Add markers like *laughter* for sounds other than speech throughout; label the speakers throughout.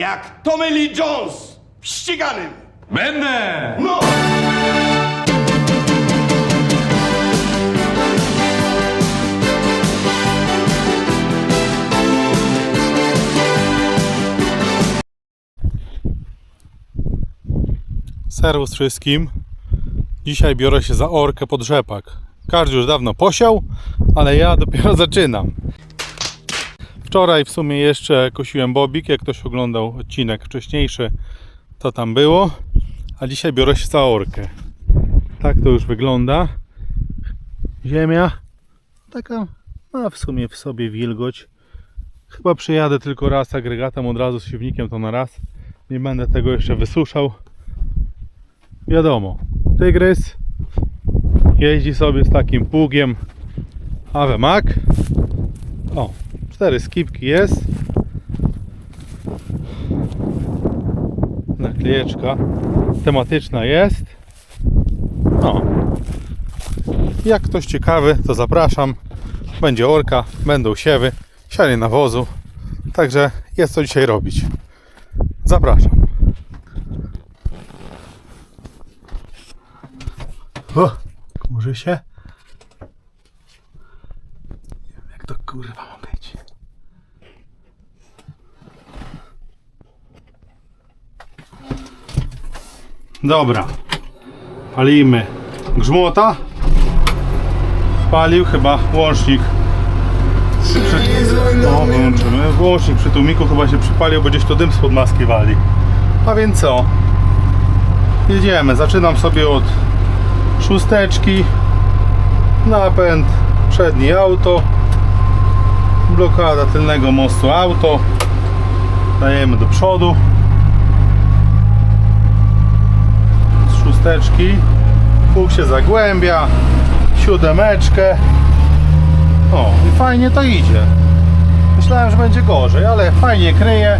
Speaker 1: Jak Tommy Lee Jones w ściganym.
Speaker 2: Będę!
Speaker 1: No!
Speaker 3: Serwus wszystkim. Dzisiaj biorę się za orkę pod rzepak. Każdy już dawno posiał, ale ja dopiero zaczynam. Wczoraj w sumie jeszcze kosiłem bobik, jak ktoś oglądał odcinek wcześniejszy, to tam było. A dzisiaj biorę się za orkę. Tak to już wygląda. Ziemia taka ma w sumie w sobie wilgoć. Chyba przyjadę tylko raz agregatem od razu z siewnikiem to na raz. Nie będę tego jeszcze wysuszał wiadomo, tygrys jeździ sobie z takim pługiem Ave Mac. O, cztery skipki jest. Naklejeczka tematyczna jest. No. Jak ktoś ciekawy, to zapraszam. Będzie orka, będą siewy, sianie nawozu. Także jest co dzisiaj robić. Zapraszam. O, kurzy się. Nie wiem jak to kurwa Dobra. Palimy grzmota. Palił chyba łącznik. Przy... No, wyłączymy. Łącznik przy tłumiku chyba się przypalił, bo gdzieś to dym spod maski wali. A więc co? Jedziemy. Zaczynam sobie od szósteczki, napęd, przedni auto, blokada tylnego mostu auto, dajemy do przodu, z szósteczki, się zagłębia, siódemeczkę, o i fajnie to idzie. Myślałem, że będzie gorzej, ale fajnie kryje.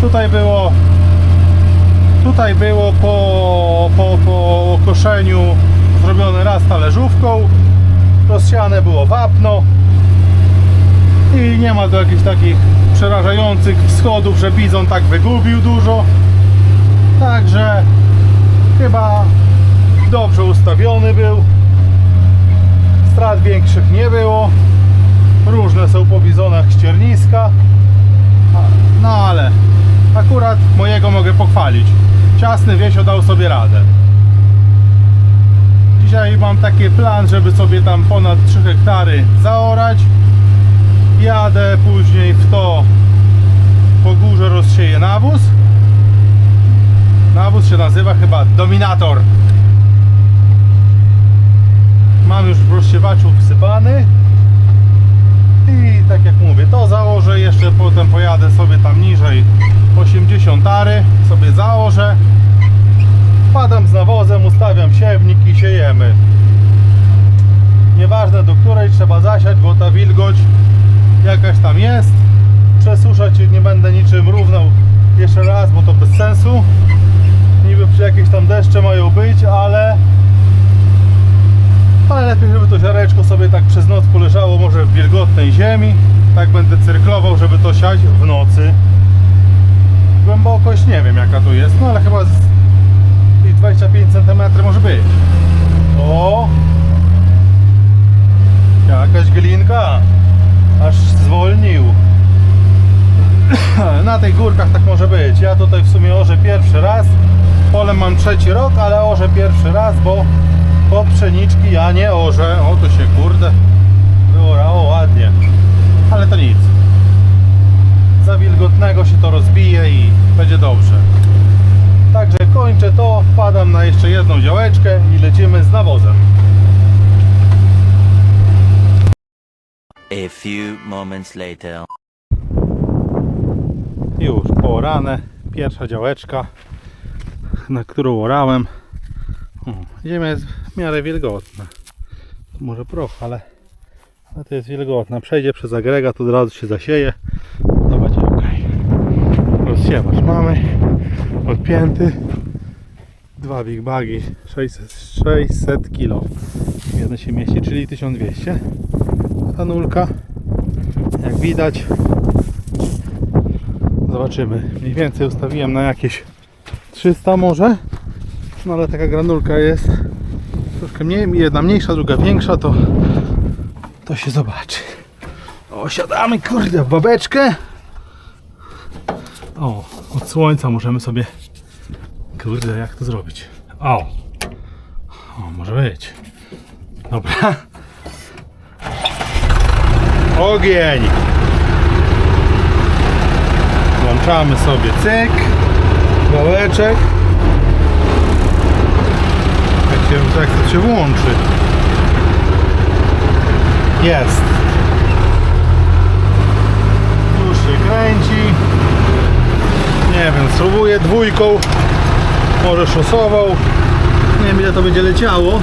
Speaker 3: Tutaj było Tutaj było po, po, po koszeniu zrobione raz talerzówką, rozsiane było wapno i nie ma tu jakichś takich przerażających wschodów, że bizon tak wygubił dużo. Także chyba dobrze ustawiony był. Strat większych nie było. Różne są po bizonach ścierniska. No ale akurat mojego mogę pochwalić. Ciasny Wiesio dał sobie radę. Dzisiaj mam taki plan, żeby sobie tam ponad 3 hektary zaorać. Jadę później w to po górze rozsieję nawóz. Nawóz się nazywa chyba Dominator. Mam już w rozsiewaczu wsypany. I tak jak mówię, to założę, jeszcze potem pojadę sobie tam niżej 80 ary, sobie założę. Wpadam z nawozem, ustawiam siewnik i siejemy. Nieważne do której trzeba zasiać, bo ta wilgoć jakaś tam jest. Przesuszać nie będę niczym równał jeszcze raz, bo to bez sensu. Niby przy jakieś tam deszcze mają być, ale ale lepiej, żeby to ziareczko sobie tak przez noc poleżało może w wilgotnej ziemi. Tak będę cyrklował, żeby to siać w nocy. Głębokość nie wiem jaka tu jest, no ale chyba z i 25 cm może być. O! Jakaś glinka. Aż zwolnił. *coughs* Na tych górkach tak może być. Ja tutaj w sumie orzę pierwszy raz. Polem mam trzeci rok, ale orzę pierwszy raz, bo po pszeniczki ja nie orzę. O, tu się kurde wyorało ładnie. Ale to nic. Za wilgotnego się to rozbije i będzie dobrze. Także kończę to, wpadam na jeszcze jedną działeczkę i lecimy z nawozem.
Speaker 4: A few moments later.
Speaker 3: Już poorane, pierwsza działeczka, na którą orałem. O, ziemia jest w miarę wilgotna. Może proch, ale, ale to jest wilgotna. Przejdzie przez agregat, od razu się zasieje. To będzie ok. Rozsiewacz mamy. Odpięty. Dwa big bagi 600, 600 kg. Jeden się mieści, czyli 1200. Ta nulka, jak widać, Zobaczymy. Mniej więcej ustawiłem na jakieś 300 może. No ale taka granulka jest troszkę mniej, jedna mniejsza, druga większa, to to się zobaczy. O, siadamy kurde w babeczkę. O, od słońca możemy sobie kurde, jak to zrobić? O. O, może być. Dobra. Ogień. Włączamy sobie cyk. Wałeczek. Jak się, jak to się włączy? Jest. Już się kręci. Nie wiem, spróbuję dwójką. Może szosową. Nie wiem ile to będzie leciało.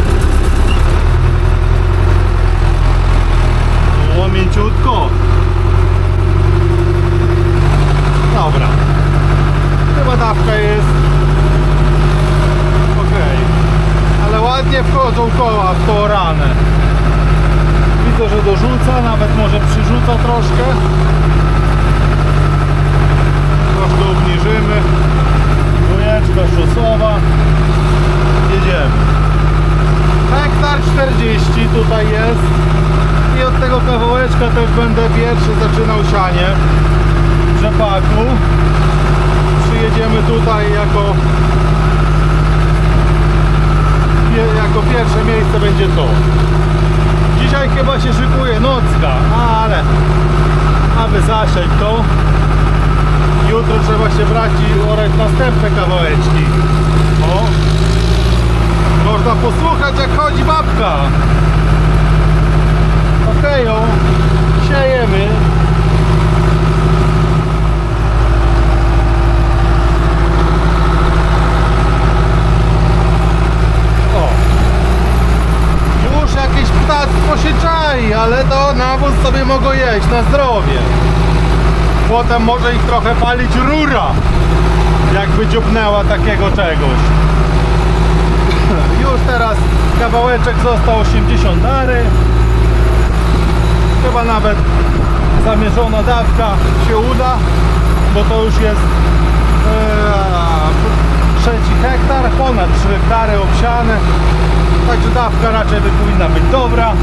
Speaker 3: O, mięciutko. Dobra. Chyba dawka jest. Ok. Ale ładnie wchodzą koła w tą ranę. Widzę, że dorzuca, nawet może przyrzuca troszkę. Troszkę obniżymy. Dwójeczka szosowa. Jedziemy. Hektar 40 tutaj jest. I od tego kawałeczka też będę pierwszy zaczynał sianie rzepaku. Przyjedziemy tutaj jako jako pierwsze miejsce będzie to. Dzisiaj chyba się szykuje nocka, ale aby zasiać to jutro trzeba się brać i orać następne kawałeczki. O! Można posłuchać jak chodzi babka. Okej, o, siejemy. O. Już jakieś ptactwo się czai, ale to nawóz sobie mogą jeść na zdrowie. Potem może ich trochę palić rura, jakby dziobnęła takiego czegoś. Już teraz kawałeczek został 80 dary. Chyba nawet zamierzona dawka się uda, bo to już jest e, trzeci hektar, ponad 3 hektary obsiane. Także dawka raczej by powinna być dobra.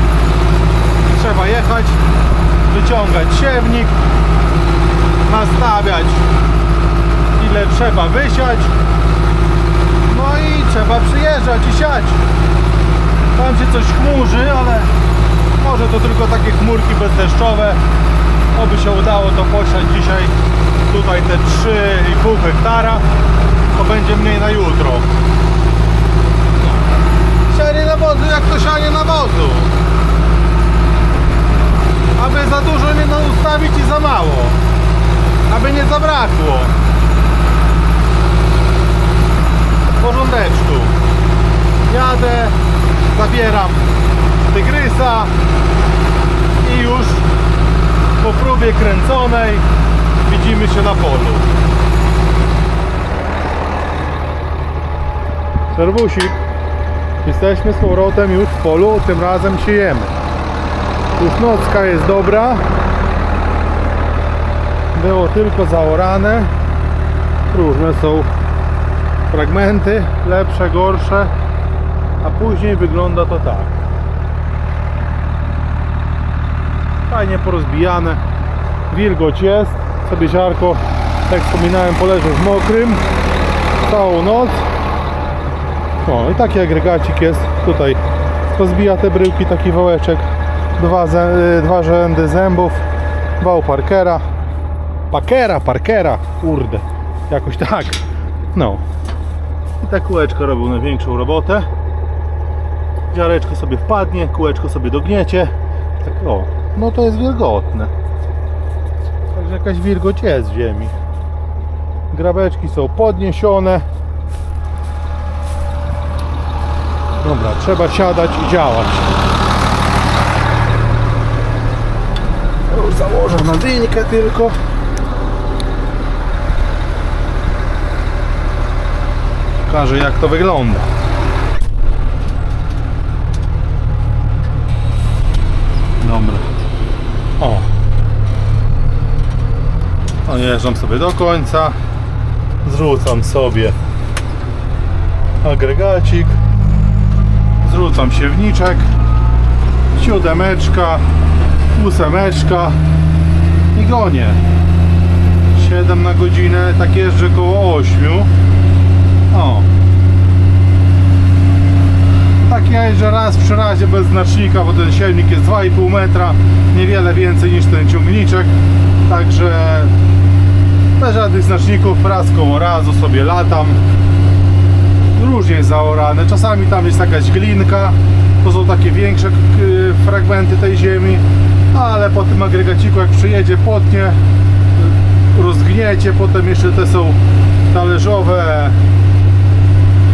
Speaker 3: Trzeba jechać, wyciągać siewnik, nastawiać ile trzeba wysiać. No i trzeba przyjeżdżać i siać. Tam się coś chmurzy, ale może to tylko takie chmurki bezdeszczowe. Oby się udało to posiać dzisiaj tutaj te 3,5 hektara. To będzie mniej na jutro. Sianie nawozu jak to sianie nawozu. Aby za dużo nie ustawić i za mało. Aby nie zabrakło. Porządeczku. Jadę, zabieram tygrysa i już po próbie kręconej widzimy się na polu. Serwusik, jesteśmy z powrotem już w polu, tym razem siejemy. Już nocka jest dobra. Było tylko zaorane. Różne są fragmenty, lepsze, gorsze, a później wygląda to tak. Fajnie porozbijane, wilgoć jest, sobie ziarko, jak wspominałem, poleży w mokrym całą noc. O i taki agregacik jest tutaj. Rozbija te bryłki, taki wałeczek, dwa, y, dwa rzędy zębów, wał Parkera, Parkera, Parkera, kurde, jakoś tak. No, i ta kółeczko robią największą robotę. Ziareczko sobie wpadnie, kółeczko sobie dogniecie. Tak o, no to jest wilgotne. Także jakaś wilgoć jest w ziemi. Grabeczki są podniesione. Dobra, trzeba siadać i działać. Już założę nadynkę tylko. Pokażę jak to wygląda. Dobra. O. Dojeżdżam sobie do końca. Zrzucam sobie agregacik. Zrzucam siewniczek. Siódemeczka. Ósemeczka. I gonię. 7 na godzinę, tak jeżdżę koło 8. O. Tak ja jeżdżę raz przy razie bez znacznika, bo ten silnik jest 2,5 metra, niewiele więcej niż ten ciągniczek. Także bez żadnych znaczników, raz koło razu sobie latam. Różnie jest zaorane, czasami tam jest jakaś glinka, to są takie większe k- fragmenty tej ziemi, ale po tym agregaciku jak przyjedzie, potnie, rozgniecie, potem jeszcze te są talerzowe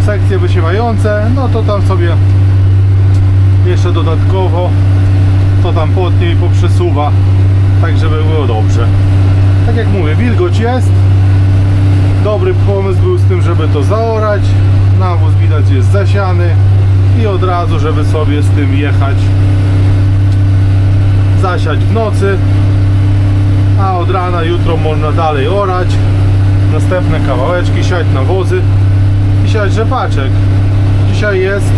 Speaker 3: sekcje wysiewające, no to tam sobie jeszcze dodatkowo to tam potnie i poprzesuwa, tak żeby było dobrze. Tak jak mówię, wilgoć jest, dobry pomysł był z tym, żeby to zaorać, nawóz widać jest zasiany i od razu, żeby sobie z tym jechać, zasiać w nocy, a od rana jutro można dalej orać. Następne kawałeczki, siać nawozy i siać rzepaczek dzisiaj jest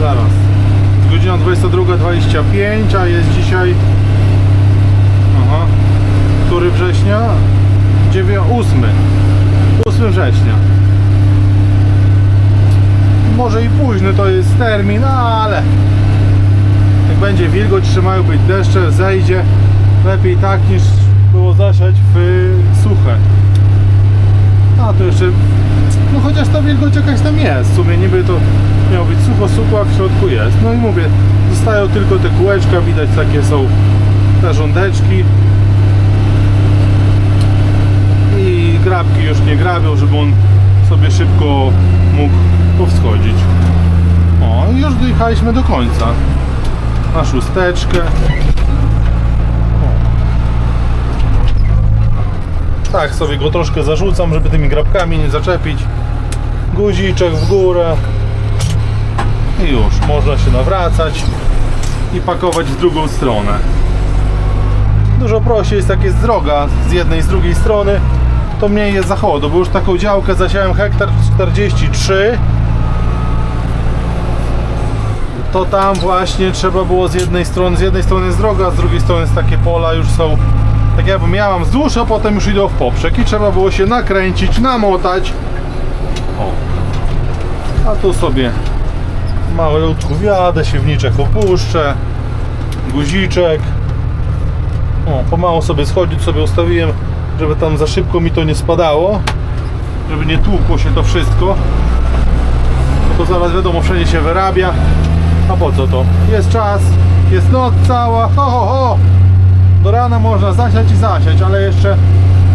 Speaker 3: zaraz. Godzina 22.25 a jest dzisiaj aha który września? 9, 8 8 września. Może i późny to jest termin, ale jak będzie wilgoć, czy mają być deszcze, zejdzie. Lepiej tak niż było zasiać w suche. A to jeszcze, no chociaż ta wilgoć jakaś tam jest, w sumie niby to miało być sucho, sucho, a w środku jest. No i mówię, zostają tylko te kółeczka, widać takie są te rządeczki. I grabki już nie grabią, żeby on sobie szybko mógł powschodzić. O, i już dojechaliśmy do końca. Na szósteczkę. Tak sobie go troszkę zarzucam, żeby tymi grabkami nie zaczepić. Guziczek w górę. I już, można się nawracać i pakować w drugą stronę. Dużo prościej jest jak jest droga z jednej i z drugiej strony, to mniej jest zachodu, bo już taką działkę zasiałem hektar 43 to tam właśnie trzeba było z jednej strony, z jednej strony jest droga, z drugiej strony jest takie pola już są tak jakby miałam wzdłuż, a potem już idą w poprzek i trzeba było się nakręcić, namotać. O. A tu sobie malutku wjadę, siewniczek opuszczę, guziczek. O, pomału sobie schodzić sobie ustawiłem, żeby tam za szybko mi to nie spadało, żeby nie tłukło się to wszystko. No to zaraz wiadomo, wszędzie się wyrabia. A po co to? Jest czas, jest noc cała, ho ho ho! Do rana można zasiać i zasiać, ale jeszcze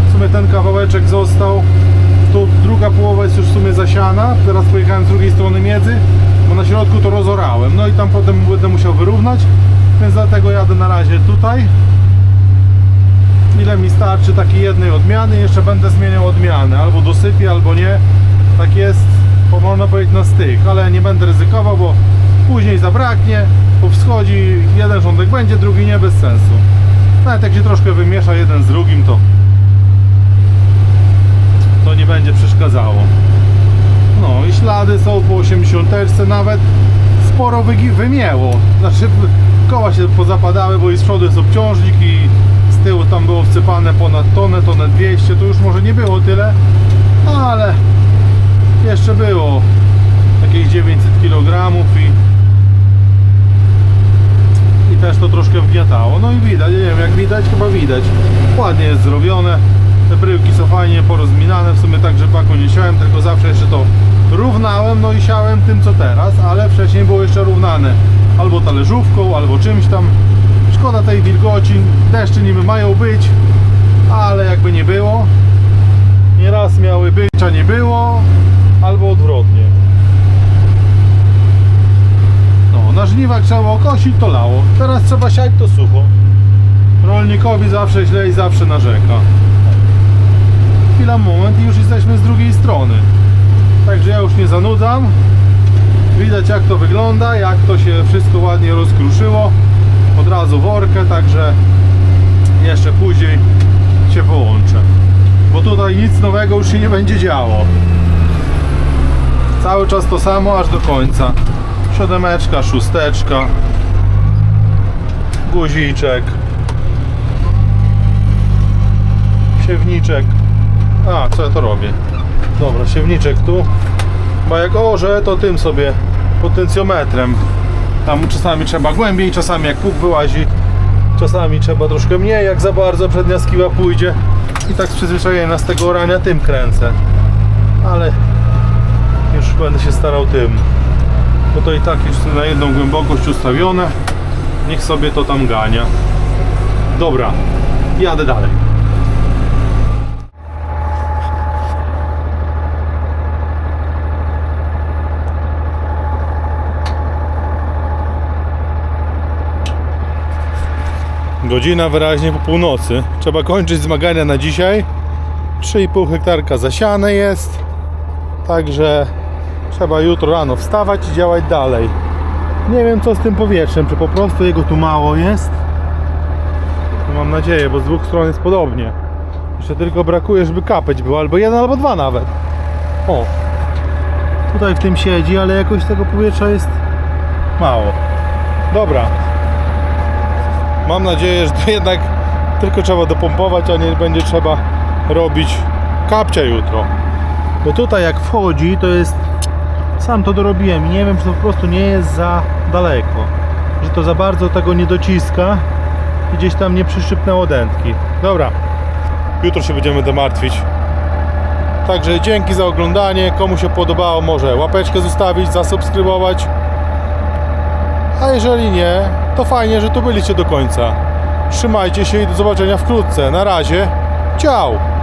Speaker 3: w sumie ten kawałeczek został. Tu druga połowa jest już w sumie zasiana. Teraz pojechałem z drugiej strony miedzy, bo na środku to rozorałem. No i tam potem będę musiał wyrównać, więc dlatego jadę na razie tutaj. Ile mi starczy takiej jednej odmiany, jeszcze będę zmieniał odmianę. Albo dosypię, albo nie. Tak jest, bo można powiedzieć na styk, ale nie będę ryzykował, bo później zabraknie, po wschodzi jeden rządek będzie, drugi nie, bez sensu. Nawet jak się troszkę wymiesza jeden z drugim, to to nie będzie przeszkadzało. No i ślady są po 80 nawet sporo wymięło. Znaczy koła się pozapadały, bo i z przodu jest obciążnik i z tyłu tam było wsypane ponad tonę, tonę 200, to już może nie było tyle, ale jeszcze było jakieś 900 kg i i też to troszkę wgniatało. No i widać, nie wiem jak widać, chyba widać. Ładnie jest zrobione. Bryłki są fajnie porozminane, w sumie tak rzepaku nie siałem, tylko zawsze jeszcze to równałem, no i siałem tym co teraz, ale wcześniej było jeszcze równane albo talerzówką, albo czymś tam. Szkoda tej wilgoci, deszcze niby mają być, ale jakby nie było. Nieraz miały być, a nie było, albo odwrotnie. No, na żniwach trzeba było kosić, to lało. Teraz trzeba siać, to sucho. Rolnikowi zawsze źle i zawsze narzeka. Chwila, moment i już jesteśmy z drugiej strony. Także ja już nie zanudzam. Widać jak to wygląda, jak to się wszystko ładnie rozkruszyło. Od razu workę, także jeszcze później się połączę. Bo tutaj nic nowego już się nie będzie działo. Cały czas to samo aż do końca. Siódemeczka, szósteczka. Guziczek. Siewniczek. A, co ja to robię? Dobra, siewniczek tu. Bo jak orze, to tym sobie potencjometrem. Tam czasami trzeba głębiej, czasami jak pług wyłazi, czasami trzeba troszkę mniej, jak za bardzo przednia skiwa pójdzie. I tak z przyzwyczajenia z tego orania tym kręcę. Ale już będę się starał tym. Bo to i tak jest na jedną głębokość ustawione. Niech sobie to tam gania. Dobra, jadę dalej. Godzina wyraźnie po północy. Trzeba kończyć zmagania na dzisiaj. 3,5 hektarka zasiane jest. Także trzeba jutro rano wstawać i działać dalej. Nie wiem co z tym powietrzem, czy po prostu jego tu mało jest. No mam nadzieję, bo z dwóch stron jest podobnie. Jeszcze tylko brakuje, żeby kapeć był, albo jeden, albo dwa nawet. O, tutaj w tym siedzi, ale jakoś tego powietrza jest mało. Dobra, Mam nadzieję, że to jednak tylko trzeba dopompować, a nie będzie trzeba robić kapcia jutro. Bo tutaj jak wchodzi, to jest... Sam to dorobiłem i nie wiem, czy to po prostu nie jest za daleko. Że to za bardzo tego nie dociska i gdzieś tam nie przyszczypnęło dętki. Dobra, jutro się będziemy tym martwić. Także dzięki za oglądanie. Komu się podobało, może łapeczkę zostawić, zasubskrybować. A jeżeli nie, to fajnie, że tu byliście do końca. Trzymajcie się i do zobaczenia wkrótce. Na razie. Ciao!